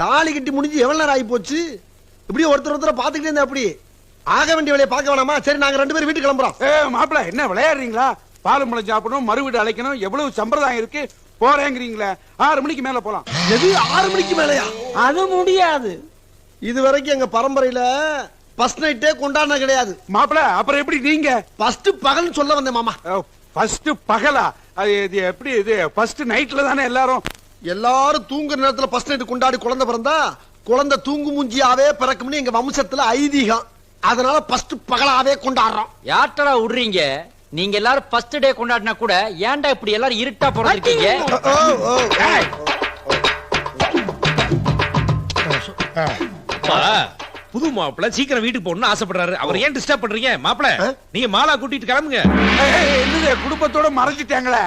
தாலி கட்டி முடிஞ்சு எவ்வளவு நேரம் ஆகி போச்சு? இப்படி ஒருத்தர் ஒருத்தர பாத்துக்கிட்டே இருந்தா அப்படி ஆக வேண்டிய வேலையை பார்க்க வேணாமா? சரி நாங்க ரெண்டு பேரும் வீட்டுக்கு கிளம்புறோம். ஏ மாப்பிள என்ன விளையாடுறீங்களா? பாலும் பழம் சாப்பிடணும் மறு வீடு அழைக்கணும் எவ்வளவு சம்பிரதாயம் இருக்கு? போறேங்கிறீங்களே. ஆறு மணிக்கு மேல போலாம். எது? ஆறு மணிக்கு மேலயா? அது முடியாது. இது வரைக்கும் எங்க பரம்பரையில ஃபர்ஸ்ட் நைட்டே கொண்டாடின கிடையாது. மாப்பிள அப்புறம் எப்படி நீங்க? ஃபர்ஸ்ட் பகல்னு சொல்ல வந்தேன் மாமா. ஃபர்ஸ்ட் பகலா? அது இது எப்படி இது ஃபர்ஸ்ட் நைட்ல தானே எல்லாரும் எல்லாரும் தூங்குற நேரத்துல ஃபர்ஸ்ட் நைட் கொண்டாடி குழந்தை பிறந்தா குழந்தை தூங்கு மூஞ்சியாவே பிறக்கும்னு எங்க வம்சத்துல ஐதீகம் அதனால ஃபர்ஸ்ட் பகலாவே கொண்டாடுறோம் யார்டா விடுறீங்க நீங்க எல்லாரும் ஃபர்ஸ்ட் டே கொண்டாடினா கூட ஏன்டா இப்படி எல்லாரும் இருட்டா பிறந்திருக்கீங்க புது மாப்பிள்ள சீக்கிரம் வீட்டுக்கு போகணும்னு ஆசைப்படுறாரு அவர் ஏன் டிஸ்டர்ப் பண்றீங்க மாப்பிள்ள ஆ? நீங்க மாலா கூட்டிட்டு கிளம்புங்க குடும்பத்தோட மறைச்சிட்டாங்களே